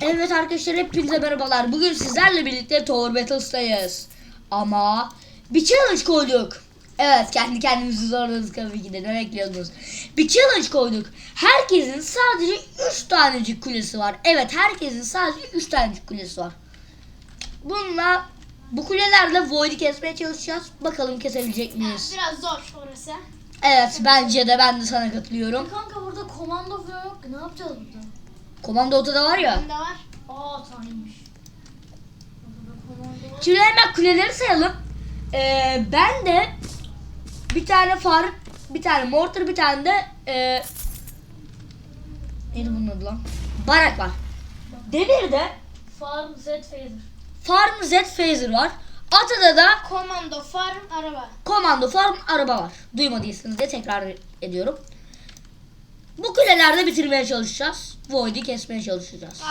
Evet arkadaşlar hepinize merhabalar. Bugün sizlerle birlikte Tower Battles'tayız. Ama bir challenge koyduk. Evet kendi kendimizi zorladık tabii ki de ne bekliyordunuz. Bir challenge koyduk. Herkesin sadece 3 tanecik kulesi var. Evet herkesin sadece 3 tanecik kulesi var. Bununla bu kulelerle Void'i kesmeye çalışacağız. Bakalım kesebilecek miyiz? Biraz zor orası. Evet bence de ben de sana katılıyorum. Kanka burada komando falan yok ne yapacağız burada? Komando odada var ya. Bende var. Aa tanıymış. Şimdi hemen kuleleri sayalım. Ee, ben de bir tane far, bir tane mortar, bir tane de ee, neydi bunun adı lan? Barak var. Demir'de Farm Z Phaser. Farm Z Phaser var. Atada da Komando, farm, araba. Komando Farm araba var. Duymadıysanız diye tekrar ediyorum. Bu kulelerde bitirmeye çalışacağız. Void'i kesmeye çalışacağız.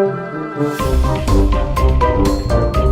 Thank you.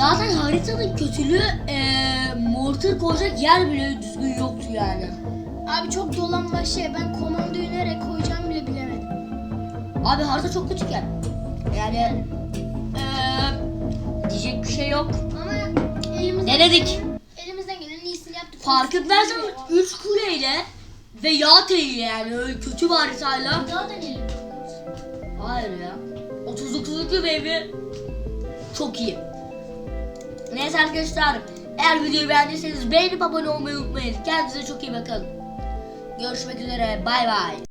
Haritanın kötülüğü eee mortar koyacak yer bile düzgün yoktu yani. Abi çok dolanma şey. Ben komandoyu nereye koyacağımı bile bilemedim. Abi harita çok küçük yani. Yani eee diyecek bir şey yok. Ama elimizden, Denedik. elimizden gelenin iyisini yaptık. Farkındaysan 3 kuleyle ve yağ teliyle yani öyle kötü bir haritayla. Daha deneyelim. Hayır ya. 39'luk bir evi çok iyi. Neyse arkadaşlar eğer videoyu beğendiyseniz beğenip abone olmayı unutmayın. Kendinize çok iyi bakın. Görüşmek üzere bay bay.